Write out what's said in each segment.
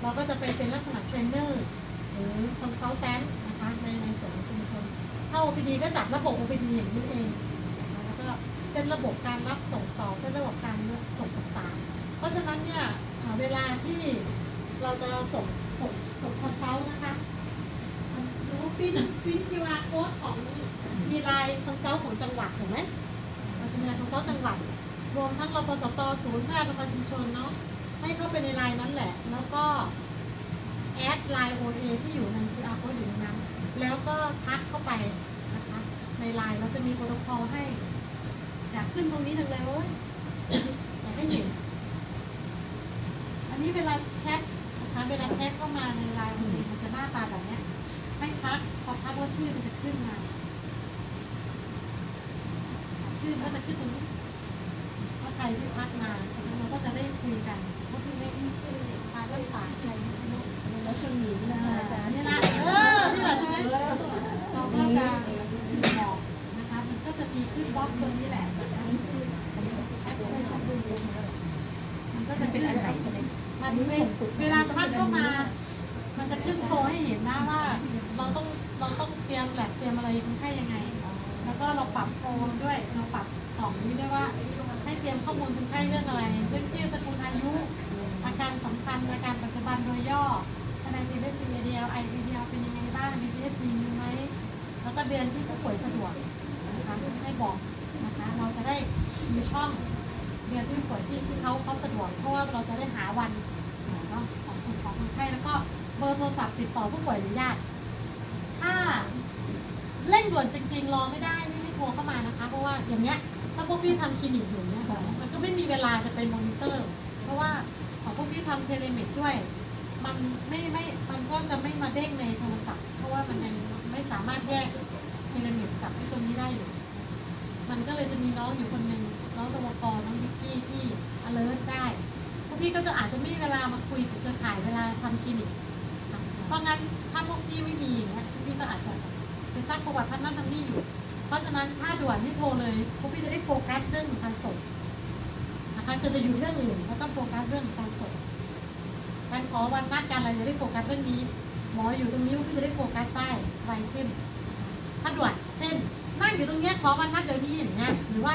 เราก็จะเป็นเป็นลักษณะเทรนเนอร์หรือคอนซัลแทนนะคะในในส่วนของชุมชน ถ้า OPD ก็จัดระบบ OPD อย่างนี้เองนะคะแล้วก็เส้นระบบการรับส่งต่อเส้นระบบการส่งประสานเพราะฉะนั้นเนี่ยเวลาที่เราจะส่งส่งส่งคอนซัลนะคะรู้ปิ้นปิ้น QR code ของมีลน์คอนซัลของจังหวัดถูกไหมเราจะมีลน์คอนซัลจังหวัด รวมทั้งรปสตศูนย์พัฒนาประชาชุมชนเนาะ ให้เข้าไปในไลน์นั้นแหละ แล้วก็แอดไลน์ OA ที่อยู่ใน QR code อยู่นั้น แล้วก็ทักเข้าไปนะคะ ในไลน์เราจะมีโปรโตคอลให้ อยากขึ้นตรงนี้จังเลยโอ้ยอยากให้เห็น อันนี้เวลาแชทนะคะเวลาแชทเข้ามาในไลน์มันมันจะหน้าตาแบบเนี้ยให้ทักพอทักว่าชื่อมันจะขึ้นมา ชื่อมันก็จะขึ้นตรงนี้ว่าใครที่ทักมาเราก็จะได้คุยกันก็คือไม่พาเรื่องฝากใครไม่รู้ แล้วสมีนะคะอาจารย์ นี่นะเออนี่แหละใช่ไหมเราก็จะบอกนะคะ มันก็จะมีขึ้นบล็อกตัวนี้แหละนะคะมันก็จะเป็นอันไหนมันเวลาทักเข้ามา มันจะขึ้นโฟลให้เห็นนะว่า เราต้องเราต้องเตรียมแลบเตรียมอะไรคนไข้ยังไง แล้วก็เราปรับโฟลด้วย เราปรับกล่องนี้ด้วยว่า ให้เตรียมข้อมูลคนไข้เรื่องอะไร เรื่องชื่อสกุลอายุ อาการสำคัญอาการปัจจุบันโดยย่อคะแนน BPS ADL IDL เป็นยังไงบ้าง BPS มีมีไหม แล้ว ก็เดือนที่ผู้ป่วยสะดวกนะคะให้บอกนะคะเราจะได้มีช่องเดือนที่ผู้ป่วยที่ที่เขาเขาสะดวกเพราะว่าเราจะได้หาวันเนาะของคนของคนไข้แล้วก็เบอร์โทรศัพท์ติดต่อผู้ป่วยหรือญาติถ้าเร่งด่วนจริง ๆ รอไม่ได้ไม่ให้โทรเข้ามานะคะ เพราะว่าอย่างเนี้ยถ้าพวกพี่ทำคลินิกอยู่เนี่ยมันก็ไม่มีเวลาจะไปมอนิเตอร์ เพราะว่าของพวกพี่ทำเทเลเมดด้วย มันไม่ไม่มันก็จะไม่มาเด้งในโทรศัพท์ เพราะว่ามันยังไม่สามารถแยก เทเลเมดกับที่ตรงนี้ได้อยู่ มันก็เลยจะมีน้องอยู่คนหนึ่งน้องตวกรน้องวิกกี้ที่ alert ได้พวกพี่ก็จะอาจจะไม่มีเวลามาคุยกับเครือข่ายเวลาทำคลินิกเพราะงั้นถ้าพวกพี่ไม่มีเงี้ยพวกพี่ก็อาจจะไปซักประวัติท่านนั่นทำนี่อยู่ เพราะฉะนั้นถ้าด่วนให้โทรเลย พวกพี่จะได้โฟกัสเรื่องของการส่งนะคะคือจะอยู่เรื่องอื่นแล้วก็โฟกัสเรื่องของการส่งการขอวันนัดกันอะไรจะได้โฟกัสเรื่องนี้หมออยู่ตรงนี้ก็จะได้โฟกัสได้ไวขึ้น ถ้าด่วน เช่น นั่งอยู่ตรงเนี้ยขอวันนัดเดี๋ยวนี้อย่างเงี้ยหรือว่า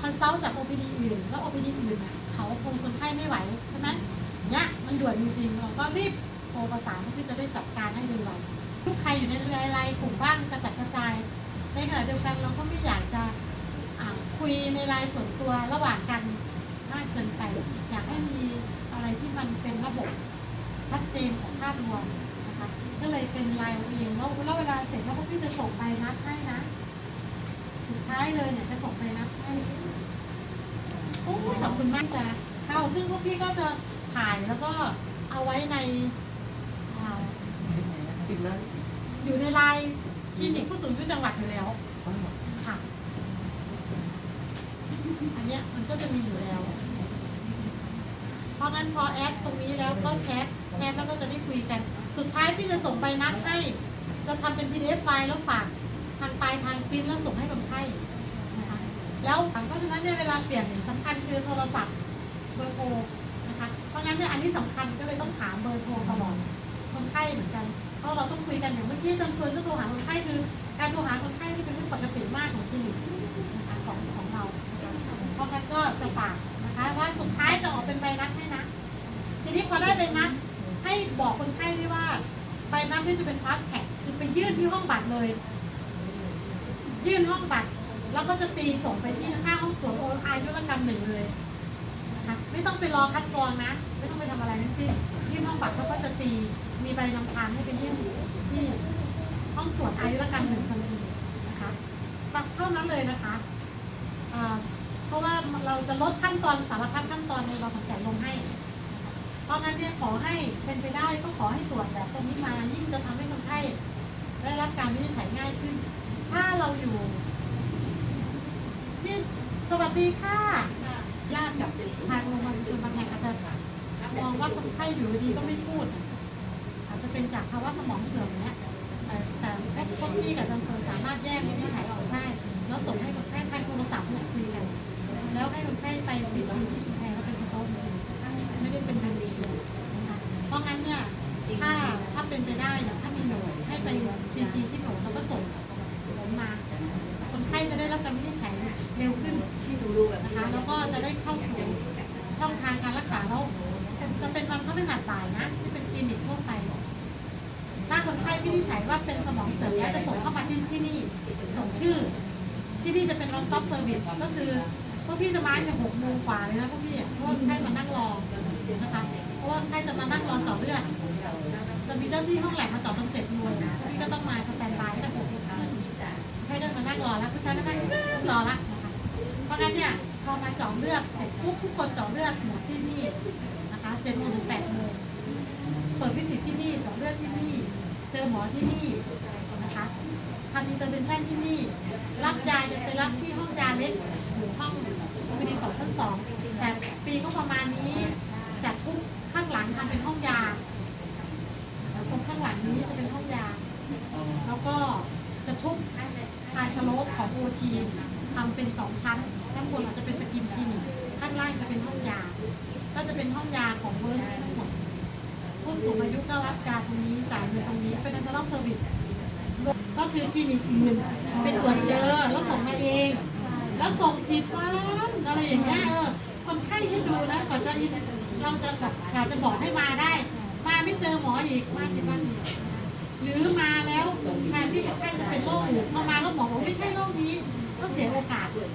คอนซัลท์จาก OPD อื่น แล้ว OPD อื่นอะเขาคงคนไข้ไม่ไหวใช่ไหมเนี้ยมันด่วนจริงๆเราก็รีบโทรประสานเพื่อที่จะได้จัดการให้เร็วทุกใครอยู่ในเรืออะไรกลุ่มบ้านกระจัดกระจาย ในขณะเดียวกันเราก็ไม่อยากจะคุยในไลน์ส่วนตัวระหว่างกันมากเกินไป อยากให้มีอะไรที่มันเป็นระบบชัดเจนของภาพรวมน ก็เลยเป็นลายเอเองแล้วแล้วเวลาเสร็จแล้วพวกพี่จะส่งไปนัดให้นะ สุดท้ายเลยเนี่ยจะส่งไปนัดให้โอ้ขอบคุณมากจ้ะเข้าซึ่งพวกพี่ก็จะถ่ายแล้วก็เอาไว้ในอ่าติดแล้วอยู่ในไลน์คลินิกผู้สูงอายุจังหวัดอยู่แล้วค่ะ อันเนี้ยมันก็จะมีอยู่แล้ว เพราะงั้นพอแอดตรงนี้แล้วก็แชท แชทแล้วก็จะได้คุยกัน สุดท้ายพี่จะส่งใบนัดให้ จะทำเป็น PDF ไฟล์แล้วฝากทางปลายทางปริ้นแล้วส่งให้คนไข้นะคะแล้วเพราะฉะนั้นเนี่ยเวลาเปลี่ยนเนี่ยสำคัญคือโทรศัพท์เบอร์โทรนะคะ เพราะงั้นเนี่ยอันนี้สำคัญก็เลยต้องถามเบอร์โทรตลอดคนไข้เหมือนกันเพราะเราต้องคุยกันอย่างเมื่อกี้จันเฟิร์นก็โทรหาคนไข้คือ การโทรหาคนไข้ที่เป็นเรื่องปกติมากของคลินิกของของเรา เพราะงั้นก็จะฝากนะคะว่าสุดท้ายจะออกเป็นใบนัดให้นะ ทีนี้พอได้ใบนัด ให้บอกคนไข้ด้วยว่า ใบนัดที่จะเป็น fast tag คือไปยื่นที่ห้องบัตรเลย ยื่นห้องบัตร แล้วก็จะตีส่งไปที่ข้าห้องตรวจโออายุรกรรมหนึ่งเลยนะคะไม่ต้องไปรอคัดกรองนะ ไม่ต้องไปทำอะไรทั้งสิ้นยื่นห้องบัตรเขาก็จะตีมีใบนำทางให้ไปยื่นที่ห้องตรวจอายุรกรรมหนึ่งทันทีนะคะเท่านั้นเลยนะคะอ่าเพราะว่าเราจะลดขั้นตอนสารพัดขั้นตอนในเราขอนแก่ลงให้ ราะงั้นเนี่ยขอให้เป็นไปได้ก็ขอให้ตรวจแบบตรงนี้มายิ่งจะทำให้คนไข้ได้รับการวินิจฉัยง่ายขึ้น ถ้าเราอยู่ที่สวัสดีค่ะญาติกับทางโรงพยาบาลชุมชนบางแห่งอาจจะมองว่าคนไข้อยู่ดีๆก็ไม่พูด อาจจะเป็นจากภาวะสมองเสื่อมเนี้ยแต่แต่พวกพี่กับอาจันเฟิร์นสามารถแยกวินิจฉัยออกได้แล้วส่งให้คนไข้ทางโทรศัพท์เนี่ยคุยกัน แล้วให้คนไข้ไปซีทีที่ชุมแพรแล้วเป็นสโต๊กจริงๆไม่ได้เป็นดันดีนะคะ เพราะะงั้นเนี่ยถ้าถ้าเป็นไปได้เนี่ยถ้ามีโหนดให้ไปซีทีที่โหนดแล้วก็ส่งผลมา คนไข้จะได้รับการวินิจฉัยเร็วขึ้นที่ดูดูแบบนะนี้คะแล้วก็จะได้เข้าสู่ช่องทางการรักษาแล้วจะเป็นวันพฤหัสบ่ายนะที่เป็นคลินิกทั่วไปถ้าคนไข้วินิจฉัยว่าเป็นสมองเสื่อมแล้วจะส่งเข้ามาที่ที่นี่ส่งชื่อ ที่นี่จะเป็น one stop service ก็คือพวกพี่จะมาเนี่ยหกโมงกว่าเลยนะพวกพี่เพราะว่าคนไข้มานั่งรอ นะคะเพราะว่าคนไข้จะมานั่งรอเจาะเลือด จะมีเจ้าที่ห้องแลบมาเจาะตอนเจ็ดโมงพี่ก็ต้องมาสแตนบายตั้งแต่หกโมงครึ่งให้เดินมานั่งรอแล้วผู้ชายก็นั่งรอละนะคะเพราะงั้นเนี่ยพอมาเจาะเลือดเสร็จปุ๊บทุกคนเจาะเลือดหมดที่นี่นะคะเจ็ดโมงถึงแปดโมงเปิดวิสิตที่นี่เจาะเลือดที่นี่ เจอหมอที่นี่นะคะทำอินเตอร์เวนชั่นที่นี่ รับยาจะไปรับที่ห้องยาเล็กอยู่ห้องพีดีสองชั้นสองแต่ปีก็ประมาณนี้ ทำเป็นห้องยาแล้วตรงข้างหลังนี้จะเป็นห้องยา แล้วก็จะทุบทายสโลปของโอทีทำเป็นสองชั้นข้างบนอาจจะเป็นสกินคลินิกข้างล่างจะเป็นห้องยา ก็จะเป็นห้องยาของเวิร์กทั้งหมดผู้สูงอายุก็รับการตรงนี้จ่ายเงินตรงนี้เป็น national service ก็คือคลินิกอื่นเป็นตรวจเจอแล้วส่งมาเอง แล้วส่งผิดวันอะไรอย่างเงี้ยเออคนไข้ที่ดูนะกว่าจะ เราจะแบบอยากจะบอกให้มาได้ มาไม่เจอหมออีกมาผิดวันหรือมาแล้วแทนที่คนไข้จะเป็นโรคอื่นพอมาแล้วหมอบอกไม่ใช่โรคนี้ ก็เสียโอกาสนะ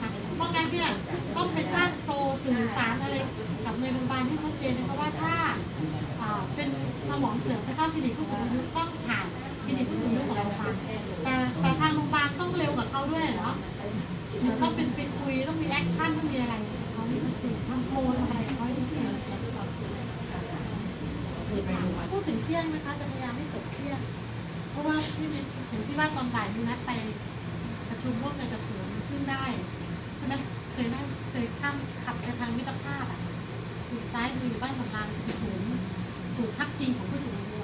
คะเพราะงั้นเนี่ยต้องไปสร้างโฟสื่อสารอะไรกับในโรงพยาบาลที่ชัดเจนนะคะว่าถ้าเป็นสมองเสื่อมจะเข้าคลินิกผู้สูงอายุต้องผ่านคลินิกผู้สูงอายุของโรงพยาบาลแต่แต่ทางโรงพยาบาลต้องเร็วกว่าเขาด้วยเนาะหรือต้องเป็นไปคุยต้องมีแอคชั่นต้องมีอะไร เขาให้ชัดเจนทำโฟลว์ทำอะไรเขาให้ชัดเจนพูดถึงเที่ยงนะคะจะพยายามไม่จบเที่ยง เพราะว่าที่มีเห็นที่ว่าตอนบ่ายมีนัดไปประชุมร่วมกันกับสวนขึ้นได้ใช่ไหมเคยนั่งเคยข้ามขับไปทางมิตรภาพอะสุดซ้ายมืออยู่บ้านสำรานจะเป็นศูนย์ศูนย์พักพิงของผู้สูงอายุ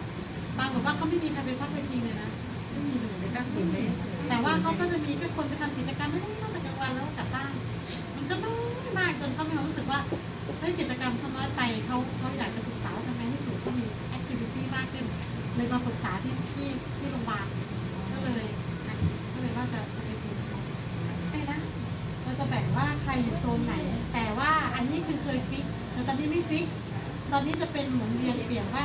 บางบอกว่าเขาไม่มีใครไปพักไปพิงเลยนะไม่มีเลยไม่กล้าคุยเลยแต่ว่าเขาก็จะมีแค่คนไปทำกิจกรรมไม่ได้นอกจากกลางวันแล้วกลับบ้าน ก็น้อยมากจนเขามีความรู้สึกว่าเฮ้ยกิจกรรมเขาน้อยไปเขาเขาอยากจะปรึกษาว่าทำไงให้ศูนย์เขามีแอคทิวิตี้มากขึ้นเลยมาปรึกษาที่ที่ที่โรงพยาบาลก็เลยก็เลยว่าจะจะไปดูไม่นะเราจะแบ่งว่าใครอยู่โซนไหน แต่ว่าอันนี้คือเคยฟิกแต่ตอนนี้ไม่ฟิก ตอนนี้จะเป็นหมุนเวียนเปลี่ยนว่า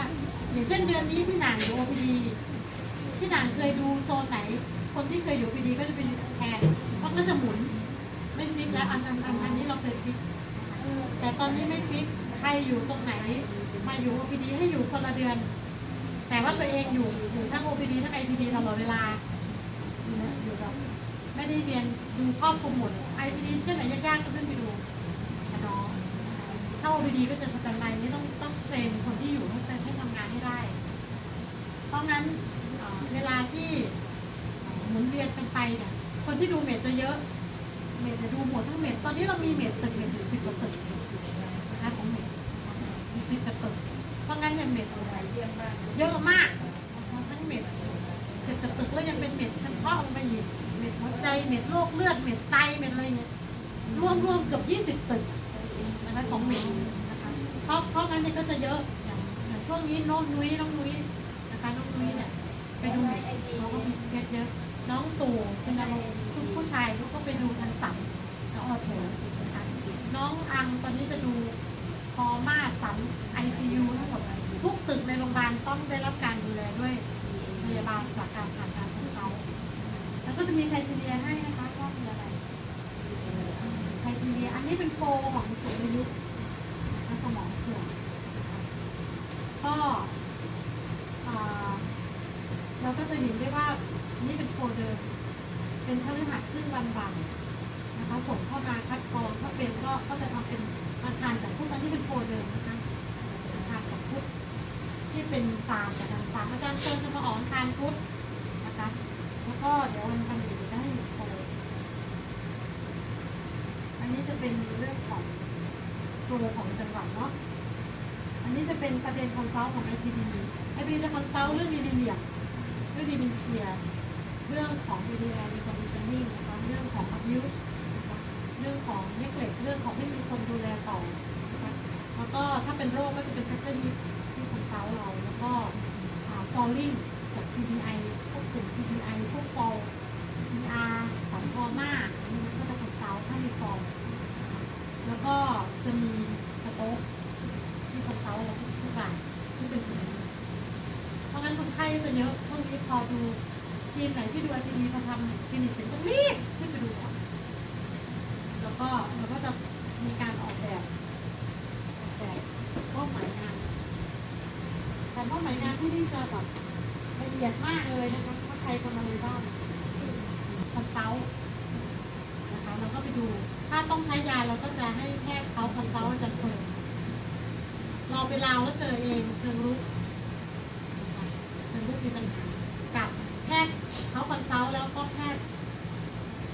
อย่างเช่นเดือนนี้พี่หนางอยู่ OPD พี่หนางเคยดูโซนไหน คนที่เคยอยู่ OPD ก็จะไปดูแทนเพราะก็จะหมุน ไม่ฟิกแล้วอันอันอันอันนี้เราเคยฟิกแต่ตอนนี้ไม่ฟิกใครอยู่ตรงไหน มาอยู่ OPD ให้อยู่คนละเดือน แต่ว่าตัวเองอยู่อยู่ทั้ง OPD ทั้ง IPD ตลอดเวลาอยู่แบบไม่ได้เรียนดูครอบคลุมหมด IPD ที่ไหนยากๆก็ขึ้นไปดูน้องถ้า OPD ก็จะสแตนบายนี่ต้องต้องเทรนคนที่อยู่ให้เป็นให้ทำงานให้ได้ เพราะงั้นเวลาที่หมุนเวียนกันไปเนี่ยคนที่ดูเมดจะเยอะ เมดจะดูหมดทั้งเมดตอนนี้เรามีเมดตึกเมดอยู่สิบกว่าตึกนะคะของเมดมีสิบกว่าตึกเพราะงั้นเนี่ยเมดเยอะมากทั้งเม็ดเสร็จกับตึกแล้วยังเป็นเม็ดเฉพาะลงไปอีกเม็ดหัวใจเม็ดโรคเลือดเม็ดไตเม็ดอะไรเงี้ยรวมรวมๆเกือบยี่สิบ20ตึกนะคะของเม็ดนะคะเพราะเพราะงั้นเนี่ยก็จะเยอะอย่างอย่างช่วงนี้น้องนุ้ยน้องนุ้ยนะคะน้องนุ้ยเนี่ยไปดูเม็ดเขาก็มีเพชรเยอะ น้องตู่ชินดารงค์ผู้ผู้ชายเขาก็ไปดูทางสัมนแล้วออโถนะคะน้องอังตอนนี้จะดูคอมาสัน ICU ทั้งหมดทุกตึกในโรงพยาบาลต้องได้รับการดูแลด้วยพยาบาลจากการผ่านการคอนซัลท์แล้วก็จะมีไททีเรียให้นะคะว่ามีอะไรไททีเรียอันนี้เป็นโฟของสูงอายุและสมองเสื่อมก็อ่า เราก็จะเห็นได้ว่านี่เป็นโฟเดิมเป็นพฤหัสครึ่งวันบ่ายนะคะส่งเข้ามาคัดกรองถ้าเป็นก็ก็จะทำเป็นอาคารกับพุทธอันนี้เป็นโฟเดิมนะคะอาคารกับพุทธที่เป็นฟาร์มกับทางฟาร์มอาจารย์เติมจะมาออกอาคารพุทธนะคะแล้วก็เดี๋ยววันพันธุ์จะให้หนึ่งโฟอันนี้จะเป็นเรื่องของโฟของจังหวัดเนาะอันนี้จะเป็นประเด็นคอนซัลท์ของไอพีดีไอพีจะคอนซัลท์เรื่องดีดีเลีย รื่องดีมิเชีย เรื่องของ VDI reconditioning นะคะเรื่องของ abuse นะคะเรื่องของ neglect เรื่องของไม่มีคนดูแลต่อนะคะแล้วก็ถ้าเป็นโรคก็จะเป็น factor ที่ที่คอนซัล falling จาก TBI พวกกลุ่ม TBI พวก fall PR สันคอมากอันนี้ก็จะคอนซัลท์ถ้ามี fall แล้วก็จะมีสโต๊กที่คอนซัลท์เราทุกทุกรายที่เป็นส่วน นั้นคนไข้จะเยอะพวกนี้พอดูทีมไหนที่ดูไอทีวีพอทำคลินิกเสร็จก็รีบขึ้นไปดูก่อนแล้วก็เราก็จะมีการออกแบบออกแบบเป้าหมายงานแต่เป้าหมายงานที่นี่จะแบบละเอียดมากเลยนะคะว่าใครทำอะไรบ้างคอนซัลท์นะคะเราก็ไปดู ถ้าต้องใช้ยาเราก็จะให้แพทย์เขาคอนซัลท์อาจารย์เฟิร์นเราไปลาวแล้วเจอเองเชิงรุก เชิงรุกมีปัญหากับแพทย์เขาคอนซัลท์แล้วก็แพทย์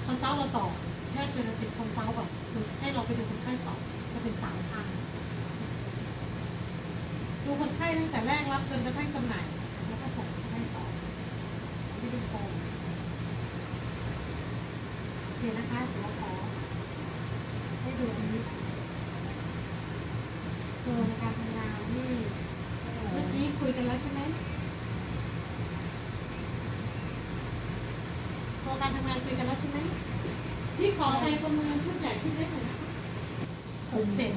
คอนซัลท์เราต่อแพทย์จะติดคอนซัลท์ก่อนคือให้เราไปดูคนไข้ต่อจะเป็นสามทางดูคนไข้ตั้งแต่แรกรับจนกระทั่งจำหน่ายแล้วก็ส่งคนไข้ต่อที่เป็นโฟมโอเคนะคะเดี๋ยวขอให้ดูอันนี้ตัวการทำงานนี่เมื่อกี้คุยกันแล้วใช่ไหม ตัวการทำงานคุยกันแล้วใช่ไหมพี่ขอไปประเมินชุดใหญ่ชุดเล็กหน่อยนะคะหกเจ็ด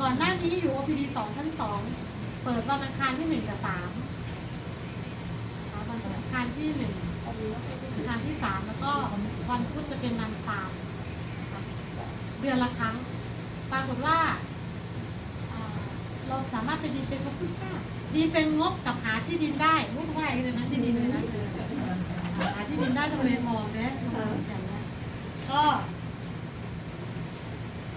ก่อนหน้านี้อยู่ OPD สองชั้นสองเปิดวันอังคารที่หนึ่งกับสามวันอังคารที่หนึ่งอังคารที่สามแล้วก็วันพุธจะเป็นนันฟาร์มเดือนละครั้งปรากฏว่าเราสามารถไปดีเฟนต์กับคุณค่าดีเฟนงบกับหาที่ดินได้วุ่นวายเลยนะที่ดินเลยนะ หาที่ดินได้ทำเลมองนี่ยอย่างนี้ก็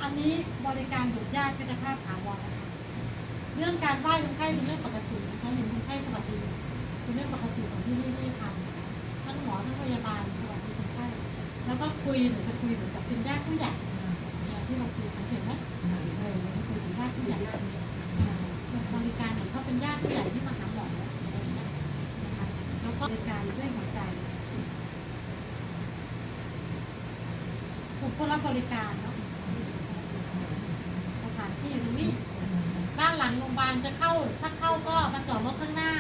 อันนี้บริการดุยากเป็นภาพถาวรนะคะเรื่องการไหว้คนไข้เป็นเรื่องปกตินะคะเห็นคนไข้สวัสดีเป็นเรื่องปกติของที่นี่ที่ทำทั้งหมอทั้งพยาบาลสวัสดีคนไข้แล้วก็คุยหรือจะคุยเหมือนกับเป็นญาติผู้ใหญ่ที่เราคุยสังเกตไหมเออเราจะคุยถึงญาติผู้ใหญ่บริการเหมือนเขาเป็นญาติผู้ใหญ่ที่มาหาหมออะไรอย่างเงี้ยนะคะแล้วก็บริการด้วยหัวใจ ถูกผู้รับบริการเนาะสถานที่ตรงนี้ด้านหลังโรงพยาบาลจะเข้า ถ้าเข้าก็มาจอดรถข้างหน้า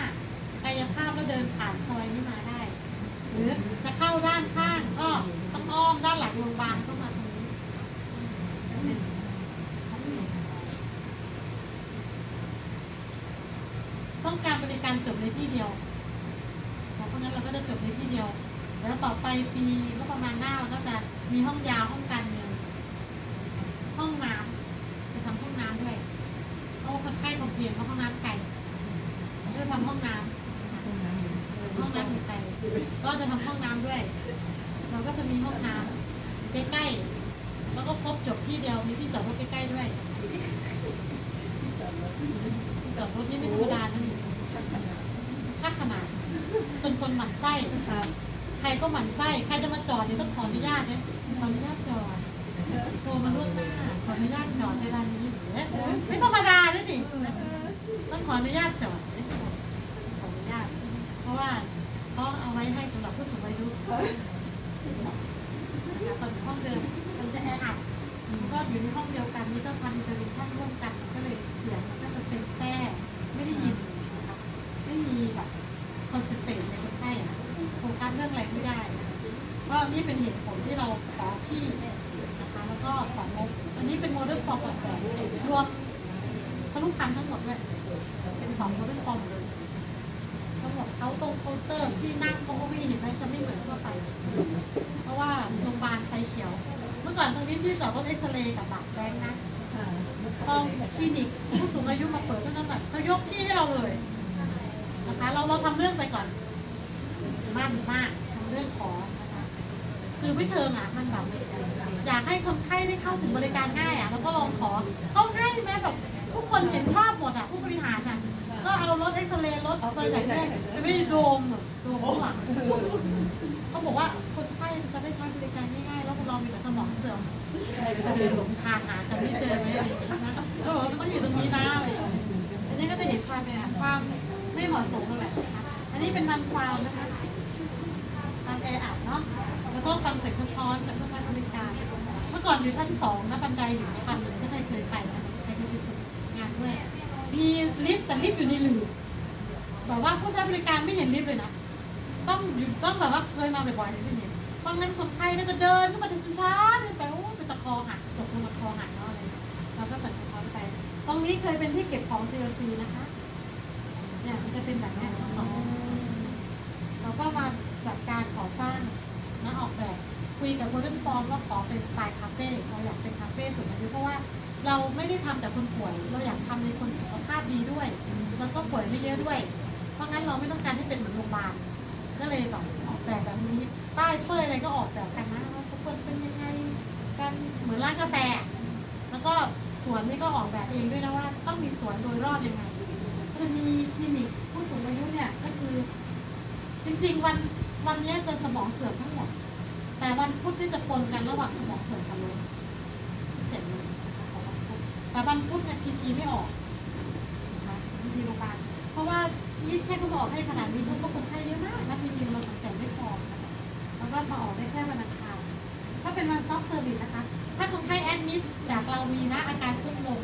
กายภาพแล้วเดินผ่านซอยนี้มาได้ หรือจะเข้าด้านข้างก็ต้องอ้อมด้านหลังโรงพยาบาลเข้ามาตรงนี้ต้องการบริการจบในที่เดียวเพราะงั้นเราก็จะจบในที่เดียว แล้วต่อไปปีก็ประมาณหน้าก็จะมีห้องยาวห้องการเงินห้องน้ำจะทำห้องน้ำด้วยเพราะว่าคนไข้คอมเพลนเพราะห้องน้ำไกลก็จะทำห้องน้ำห้องน้ำอยู่ไกลก็จะทำห้องน้ำด้วย เราก็จะมีห้องน้ำใกล้ๆแล้วก็ครบจบที่เดียวมีที่จอดรถใกล้ๆด้วยจอดรถนี่ไม่ธรรมดานะนี่ค่าขนาด จนคนหมั่นไส้ ใครก็หมั่นไส้ ใครจะมาจอดเนี่ยต้องขออนุญาตเนี่ยขออนุญาตจอดโทรมาล่วงหน้า ขออนุญาตจอดเวลานี้เนี่ยไม่ธรรมดาด้วยนี่ต้องขออนุญาตจอดขออนุญาต เพราะว่าเขาเอาไว้ให้สำหรับผู้สูงอายุตอนห้องเดิมมันจะแออัดก็อยู่ในห้องเดียวกันนี่ต้องทำอินเตอร์เวนชั่นร่วมกันก็เลยเสียงมันก็จะเซ็งแซ่ไม่ได้ยินนะคะไม่มีแบบคอนเซนเทรตในคนไข้อะ โฟกัสเรื่องอะไรไม่ได้ก็นี่เป็นเหตุผลที่เราขอที่นะคะแล้วก็ของงบอันนี้เป็นโมเดิร์นฟอร์มแบบรวมทะลุพันทั้งหมดเลยเป็นของโมเดิร์นฟอร์มเลยทั้งหมดเขาตรงเคาน์เตอร์ที่นั่งเขาก็ไม่เห็นไหมจะไม่เหมือนทั่วไป เพราะว่าโรงพยาบาลไฟเขียว เมื่อก่อนตรงนี้ที่จอดรถเอ็กซเรย์กับบัตรแบงค์นะพอคลินิกผู้สูงอายุมาเปิดเท่านั้นแหละเขายกที่ให้เราเลยนะคะเราเราทำเรื่องไปก่อน มั่นมากทำเรื่องขอนะคะคือไม่เชิงอะมันแบบอยากให้คนไข้ได้เข้าถึงบริการง่ายอะแล้วก็ลองขอเขาให้แม้แบบทุกคนเห็นชอบหมดอะผู้บริหารอะก็เอารถเอ็กซเรย์รถไปไหนได้ไม่ได้โดมโดมหลังเขาบอกว่าคนไข้จะได้ใช้บริการง่ายๆแล้วเรามีแต่สมองเสื่อมจะเดินหลงทางหากันไม่เจอไหมอะไรอย่างเงี้ยนะก็บอกว่ามันต้องอยู่ตรงนี้นะอะไรอย่างเงี้ยอันนี้ก็จะเห็นความเนี่ยความไม่เหมาะสมนั่นแหละนะคะอันนี้เป็นมันฟาวนะคะ มันแออัดเนาะแล้วก็ฟังเสียงสะท้อนจากผู้ใช้บริการ เมื่อก่อนอยู่ชั้นสองนะบันไดอยู่ชั้นเลยถ้าใครเคยไปนะใครเคยไปฝึกงานด้วยมีลิฟต์แต่ลิฟต์อยู่ในหลืบแบบว่าผู้ใช้บริการไม่เห็นลิฟต์เลยนะต้องอยู่ต้องแบบว่าเคยมาบ่อยๆถึงจะเห็นบางนั้นคนไข้ก็จะเดินขึ้นมาถึงช้าๆไปโอ้เป็นตะคอหักตกลงมาคอหักเนาะอะไรเงี้ยเราก็ใส่สะท้อนไป ตรงนี้เคยเป็นที่เก็บของ CLC นะคะเนี่ยมันจะเป็นแบบนี้ยต่อเราก็มา จัดการก่อสร้างนะออกแบบคุยกับ Golden Form ว่าขอเป็นสไตล์คาเฟ่เราอยากเป็นคาเฟ่สูงอายุเพราะว่าเราไม่ได้ทำแต่คนป่วย เราอยากทำในคนสุขภาพดีด้วย แล้วก็ป่วยไม่เยอะด้วย เพราะงั้นเราไม่ต้องการให้เป็นเหมือนโรงพยาบาลก็เลยแบบออกแบบแบบนี้ป้ายเป้ยอะไรก็ออกแบบกันนะว่าทุกคนเป็นยังไงกันเหมือนร้านกาแฟ แล้วก็สวนนี่ก็ออกแบบเองด้วยนะว่า ต้องมีสวนโดยรอบยังไงจะมีคลินิกผู้สูงอายุเนี่ยก็คือ จริง ๆ วัน วันเนี้ยจะสมองเสื่อมทั้งหมด แต่วันพุธนี่จะปนกันระหว่างสมองเสื่อมกับลมพิเศษเลยของวันพุธแต่วันพุธเนี่ยพีทีไม่ออกนะคะพีทีโรงพยาบาลเพราะว่ายี่แค่เขาบอกให้ขนาดนี้เพราะว่าคนไข้เยอะมากนะพีทีเราสังเกตไม่พอนะคะแล้วก็มาออกได้แค่วันอังคารถ้าเป็นวัน stop service นะคะ ถ้าคนไข้แอดมิดจากเรามีนะอาการซุดลง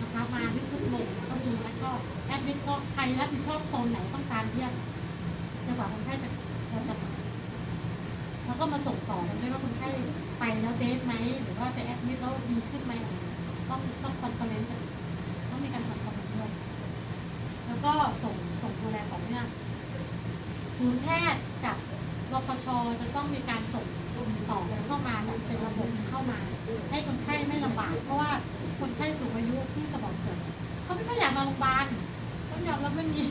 นะคะมาที่ซุดลงก็มีแล้วก็แอดมิดก็ใครรับผิดชอบโซนไหนต้องการเยี่ยมจนกว่าคนไข้จะ จะจะแล้วก็มาส่งต่อกันด้วยว่าคนไข้ไปแล้วเดทไหมหรือว่าไปแอดมิดแล้วดีขึ้นไหมต้องต้องคอนเฟอเรนซ์ต้องมีการคอนเฟอเรนซ์ด้วยแล้วก็ส่งส่งดูแลต่อเนื่องศูนย์แพทย์กับรพชจะต้องมีการส่งต่อเข้ามาแบบเป็นระบบเข้ามา ให้คนไข้ไม่ลำบาก เพราะว่าคนไข้สูงอายุที่สมองเสื่อมเขาไม่ค่อยอยากมาโรงพยาบาลต้องยอมรับไม่มี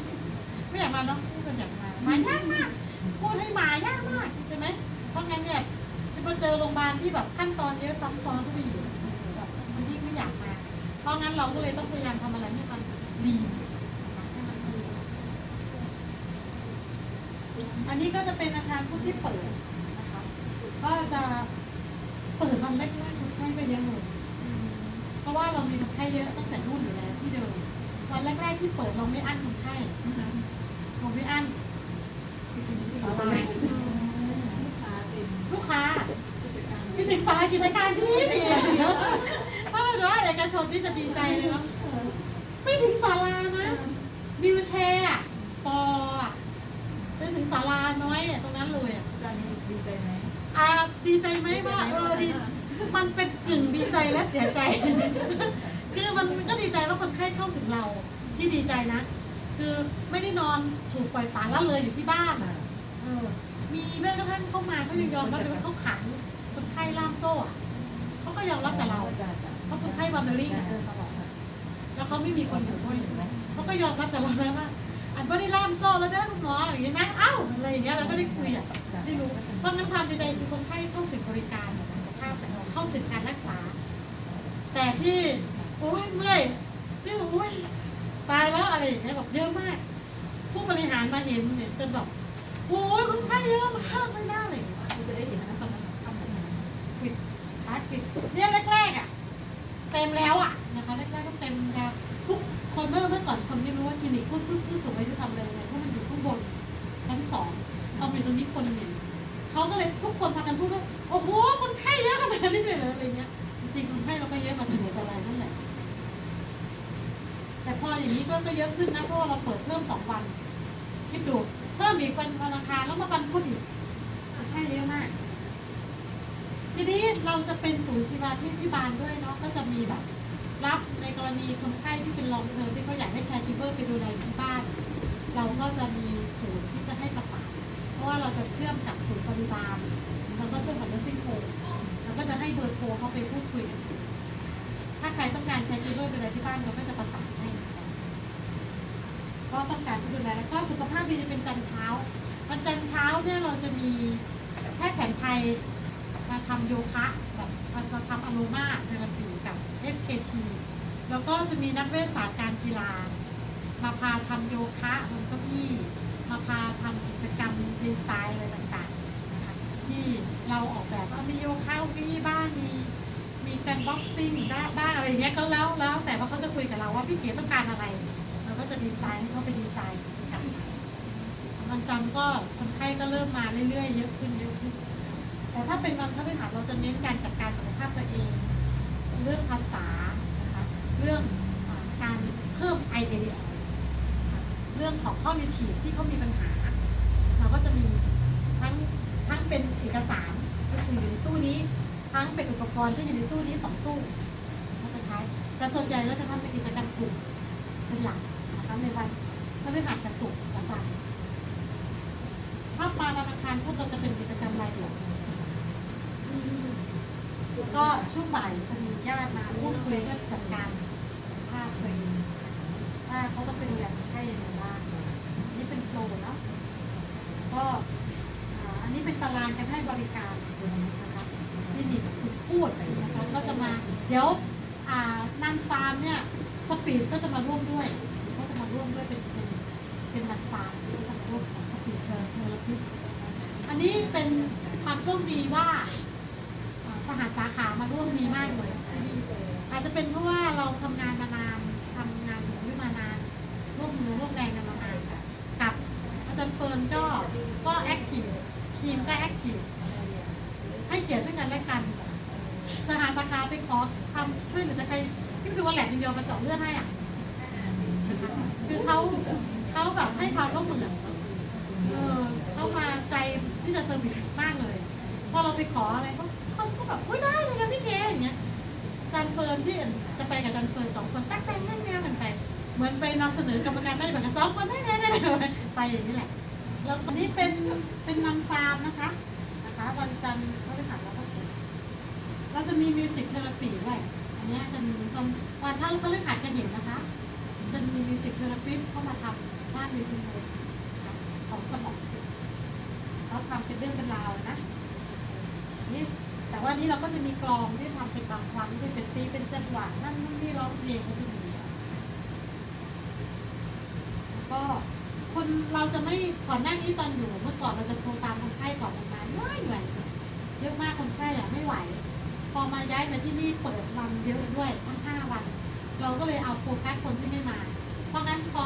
ไม่อยากมาเนาะไม่คนอยากมา มายากมาก พูดให้หมายากมากใช่ไหมเพราะงั้นเนี่ยพอเจอโรงพยาบาลที่แบบขั้นตอนเยอะซับซ้อนทุกอย่างแบบมันยิ่งไม่อยากมา เพราะงั้นเราก็เลยต้องพยายามทำอะไรให้มันดีให้มันสะดวกอันนี้ก็จะเป็นอาคารผู้ที่เปิดนะคะก็จะเปิดวันแรกๆคนไข้ไปเยอะเลยเพราะว่าเรามีคนไข้เยอะตั้งแต่รุ่นอยู่แล้วที่เดิมวันแรกๆที่เปิดเราไม่อั้นคนไข้เราไม่อั้น สายลูกค้าเต็มลูกค้ากิจการพี่ถึงสายกิจการดีดีถ้าเป็นว่าเอกชนที่จะดีใจเลยเนาะไม่ถึงศาลานะวิวแชร์ปออะไปถึงศาลาน้อยตรงนั้นเลยอะจานนี้ดีใจไหมอ่าดีใจไหมว่าเออดีมันเป็นกึ่งดีใจและเสียใจ คือมันก็ดีใจว่าคนไข้เข้าถึงเราที่ดีใจนะ คือไม่ได้นอนถูกปล่อยปละละเลยอยู่ที่บ้านอะเออ มีแม้กระทั่งเข้ามาก็ยังยอมรับเลยว่าเขาขังคนไข้ล่ามโซ่อะเขาก็ยอมรับแต่เราจ้าจ้าเพราะคนไข้วันเดอริ่งอะเดินตลอดแล้วเขาไม่มีคนอยู่ด้วยใช่ไหมเขาก็ยอมรับแต่เรานะว่าอันว่าได้ล่ามโซ่แล้วเด้อคุณหมออย่างนี้ไหมเอ้าอะไรอย่างเงี้ยเราก็ได้คุยอะได้รู้เพราะงั้นความดีใจคือคนไข้เข้าถึงบริการสุขภาพจากเราเข้าถึงการรักษา แต่ที่โอ้ยเมื่อยที่โอ้ย ตายแล้วอะไรอย่างเงี้ยแบบเยอะมาก ผู้บริหารมาเห็นเนี่ยจนแบบโอ้ยคนไข้เยอะมากไม่น่าเลยคุณจะได้เห็นนะตอนนั้นทำแบบนั้นปิดพักปิดเนี่ยแรกๆอะเต็มแล้วอะนะคะแรกๆก็เต็มแล้วทุกคนเมื่อเมื่อก่อนคนไม่รู้ว่าคลินิกผู้ผู้ผู้สูงอายุทำอะไรยังไงเพราะมันอยู่ข้างบนชั้นสองเราอยู่ตรงนี้คนหนึ่งเขาก็เลยทุกคนพากันพูดว่าโอ้โหคนไข้เยอะขนาดนี้เลยเหรออะไรเงี้ยจริงคนไข้เราก็เยอะมาตั้งแต่ไรนั่นแหละ แต่พออย่างนี้ก็ก็เยอะขึ้นนะเพราะว่าเราเปิดเพิ่มสองวันคิดดูเพิ่มอีกวันวันอังคารแล้วมาวันพุธอีกคนไข้เยอะมาก ทีนี้เราจะเป็นศูนย์ชีวาพิพิบาลด้วยเนาะก็จะมีแบบ รับในกรณีคนไข้ที่เป็นลองเทอมที่เขาอยากให้แคร์กิเบอร์ไปดูแลอยู่ที่บ้าน เราก็จะมีศูนย์ที่จะให้ประสานเพราะว่าเราจะเชื่อมกับศูนย์ปฏิบาลแล้วก็ช่วยกับเนอร์ซิ่งโฮมแล้วก็จะให้เบอร์โทรเขาไปพูดคุยกันถ้าใครต้องการแคร์กิเบอร์ดูแลที่บ้านเราก็จะประสานให้นะคะ ก็ต้องการผู้ดูแลแล้วก็สุขภาพดีจะเป็นจันทร์เช้า วันจันทร์เช้าเนี่ยเราจะมีแพทย์แผนไทยมาทำโยคะแบบมาทำอโรมาเทอราปีกับ SKT แล้วก็จะมีนักเวชศาสตร์การกีฬา มาพาทำโยคะบนเก้าอี้มาพาทำกิจกรรมดีไซน์อะไรต่างๆนะคะที่เราออกแบบว่ามีโยคะเก้าอี้บ้างมีมีการบ็อกซิ่งบ้างอะไรเงี้ยก็แล้วแล้วแต่ว่าเขาจะคุยกับเราว่าพี่เก๋ต้องการอะไร ก็จะดีไซน์ให้เขาไปดีไซน์กิจกรรมวันจันทร์ก็คนไข้ก็เริ่มมาเรื่อยๆเยอะขึ้นเยอะขึ้น แต่ถ้าเป็นวันพฤหัสเราจะเน้นการจัดการสุขภาพตัวเอง เรื่องภาษานะคะเรื่องการเพิ่ม IADL นะคะเรื่องของข้อมีทีดที่เขามีปัญหา เราก็จะมีทั้งทั้งเป็นเอกสารก็คืออยู่ในตู้นี้ ทั้งเป็นอุปกรณ์ที่อยู่ในตู้นี้สองตู้ก็จะใช้แต่ส่วนใหญ่เราจะทำเป็นกิจกรรมกลุ่มเป็นหลัก นะคะในวันพฤหัสกับศุกร์ประจำถ้ามาวันอังคารพวกเราจะเป็นกิจกรรมรายเดือนแล้วก็ช่วงบ่ายจะมีญาติมาพูดคุยเรื่องจัดการภาพตัวเองว่าเขาต้องเป็นดูแลคนไข้ยังไงบ้างนี่เป็นโฟล์เนาะก็อันนี้เป็นตารางการให้บริการนะคะที่นี่ฝึกพูดนะคะก็จะมาเดี๋ยวอ่านันฟาร์มเนี่ยสปีชก็จะมาร่วมด้วย ร่วมด้วยเป็นเป็นเป็นนันฟาร์มก็จะมาร่วมของสปีเชอร์เทอร์พิสอันนี้เป็นความโชคดีว่าอ่าสหสาขามาร่วมดีมากเลย อาจจะเป็นเพราะว่าเราทำงานมานานทำงานสูงขึ้นมานานร่วมมือร่วมแรงกันมานานกับอาจารย์เฟิร์นก็ก็แอคทีฟทีมก็แอคทีฟให้เกียรติซึ่งกันและกันสหสาขาไปขอทำช่วยเหลือจะใครที่ไปดูว่าแหลกเดียวมาเจาะเลือดให้อะ คือเขาเขาแบบให้ความร่วมมือเออเขามาใจที่จะเซอร์วิสมากเลย พอเราไปขออะไรเขาเขาก็แบบอุ้ยได้เลยนะพี่เกอย่างเงี้ยจันเฟิร์นพี่จะไปกับจันเฟิร์นสองคนตั้งแต่งนั่งงานกันไปเหมือนไปนำเสนอกรรมการได้แบบกับสองคนได้ได้ได้ไปอย่างนี้แหละแล้วอันนี้เป็นเป็นวันฟาร์มนะคะนะคะวันจันทร์พฤหัสแล้วก็ศุกร์เราจะมีมิวสิกเทอราปีด้วยอันนี้จะมีตรงวันถ้าพฤหัสจะเห็นนะคะ จะมีมิวสิกเทอราปิสเข้ามาทำด้านมิวสิกเทอราปีของสมองเสื่อมเขาทำเป็นเรื่องเป็นราวนะนี่แต่ว่านี้เราก็จะมีกลองที่ทำเป็นบางครั้งที่เป็นตีเป็นจังหวะนั่นนู่นนี่ร้องเพลงก็จะมีก็คนเราจะไม่ก่อนหน้านี้ตอนอยู่เมื่อก่อนเราจะโทรตามคนไข้ก่อนมันมาเหนื่อยเหนื่อยเยอะมากคนไข้อะไม่ไหว พอมาย้ายมาที่นี่เปิดวันเยอะด้วยทั้งห้าวัน เราก็เลยเอาโฟกัสคนที่ไม่มา เพราะงั้นพอ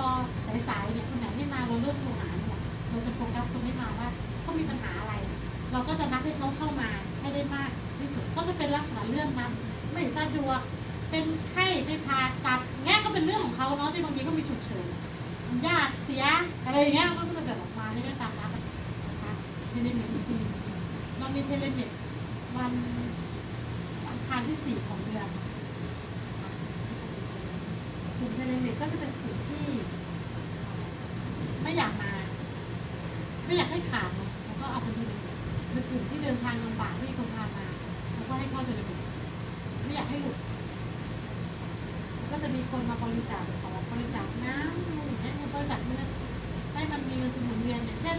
สายๆเนี่ยคนไหนไม่มาเราเริ่มโทรหาเนี่ยเราจะโฟกัสคนไม่มาว่าเขามีปัญหาอะไร เราก็จะนัดให้เขาเข้ามาให้ได้มากที่สุดก็จะเป็นลักษณะเรื่องนั้นไม่สะดวกเป็นไข้ไปผ่าตัดเงี้ยก็เป็นเรื่องของเขาเนาะที่บางทีก็มีฉุกเฉินญาติเสียอะไรอย่างเงี้ยมันก็จะแบบออกมาไม่ได้ตามนัดนะคะเทเลเมดิซีนเรามีเทเลเมดวันอังคารที่สี่ของเดือน กลุ่มเทเลเมดก็จะเป็นกลุ่มที่ ไม่อยากมา ไม่อยากให้ขาดเนอะแล้วก็เอาไปดูเป็นกลุ่มที่เดินทางลำบากที่คนพามาแล้วก็ให้เข้าไปเลไม่อยากให้หลุดก็จะมีคนมาบริจาคของบริจาคน้ำอะไรอย่างเงี้ยบริจาคเงินให้มันมีเงินทุนหมุนเวียนอย่างเช่น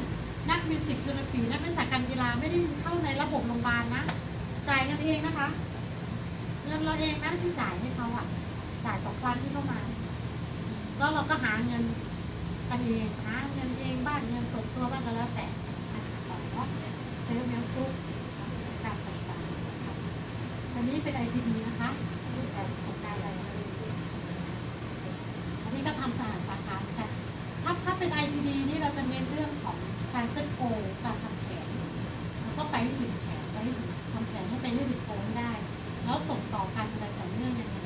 นักมิวสิกเทอราปีนักวิชาการกีฬาไม่ได้เข้าในระบบโรงพยาบาลนะจ่ายเงินเองนะคะ เงินเราเองนะที่จ่ายให้เขาอะจ่ายต่อครั้งที่เข้ามา แล้วเราก็หาเงินกันเองหาเงินเองบ้านเงินส่วนตัวบ้านก็แล้วแต่นะคะต่อเซลล์เมลกรุ๊ปกิจการต่างๆอันนี้เป็น IPD นะคะรูปแบบของการอะไรอันนี้ก็ทำสหสาขาค่ะถ้าถ้าเป็น IPD นี่เราจะเน้นเรื่องของการเซ็ตโกลการทำแผนแล้วก็ไปถึงแผนไปให้ถึงทำแผนให้ไปให้ถึงโกลให้ได้ แล้วส่งต่อการอะไรต่อเนื่องยังไง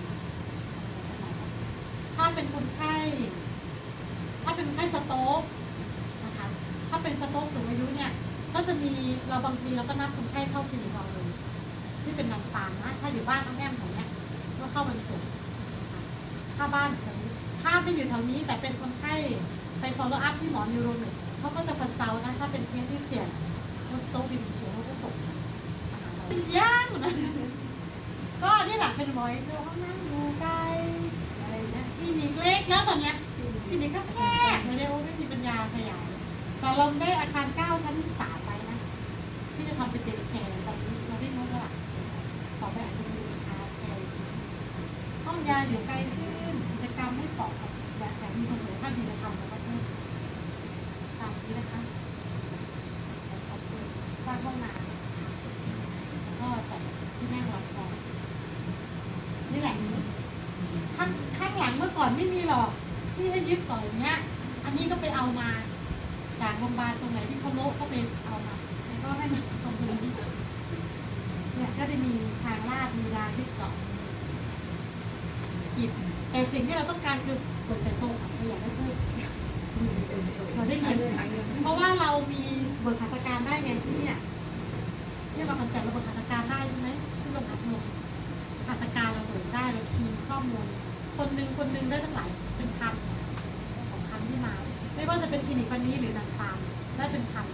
ถ้า เป็นคนไข้ ถ้าเป็นไข้สโต๊กนะคะ ถ้าเป็นสโต๊กสูงอายุเนี่ย ก็จะมีเราบางทีเราก็นัดคนไข้เข้าคลินิกเราเลย ที่เป็นนางฟางนะ ถ้าอยู่บ้านน้องแอมแถวเนี้ยก็เข้าวันศุกร์ถ้าบ้านแถวนี้ถ้าไม่อยู่แถวนี้แต่เป็นคนไข้ไป follow up ที่หมอนิวโรเมดเขาก็จะคอนซัลท์นะ ถ้าเป็นเคสที่เสี่ยงโฮสโตบินเชียเขาก็ส่งย่างนะก็นี่แหละเป็นบอยเชื่อว่านั่งอยู่ไกล ลินิกเล็กแล้วตอนเนี้ยคลินิกก็แคบไม่ได้ว่าไม่มีปัญญาขยายแต่เราได้อาคารเก้าชั้นสามไปนะ ที่จะทำเป็นเด็กแคร์ตอนนี้เราได้งบแล้วล่ะต่อไปอาจจะมีอาคารแคร์ห้องยาอยู่ใกลขึ้นกิจกรรมไม่เหมาะกับแบบแต่มีคนสุขภาพดีจะทำแล้วก็เพิ่มตามนี้นะคะขอบคุณสร้างห้องน้ำแล้วก็จัดที่นั่งรับรองนี่แหละข้างข้างหลังเมื่อก่อนไม่มีหรอกที่ให้ยึดก่อนอย่างเงี้ย อันนี้ก็ไปเอามา จากโรงพยาบาลตรงไหนที่เขาโละก็ไปเอามาแล้วก็ให้มันตรงนี้เนี่ยก็ได้มีทางลาดมีรางที่เกาะกิบแต่สิ่งที่เราต้องการคือหัวใจโตค่ะไม่อยากให้พูดห็นเพราะว่าเรามีเบิกหัตการได้ไงที่เนี่ยเนี่ยเราคอนแทคเราเบิกหัตการได้ใช่ไหมที่ลงอัพลงหัตการเราเบิกได้เราคีย์ข้อมูล คนหนึ่งคนหนึ่งได้ตั้งหลายเป็นพันของพันที่มา ไม่ว่าจะเป็นคลินิกวันนี้หรือนางฟาร์มได้เป็นพัน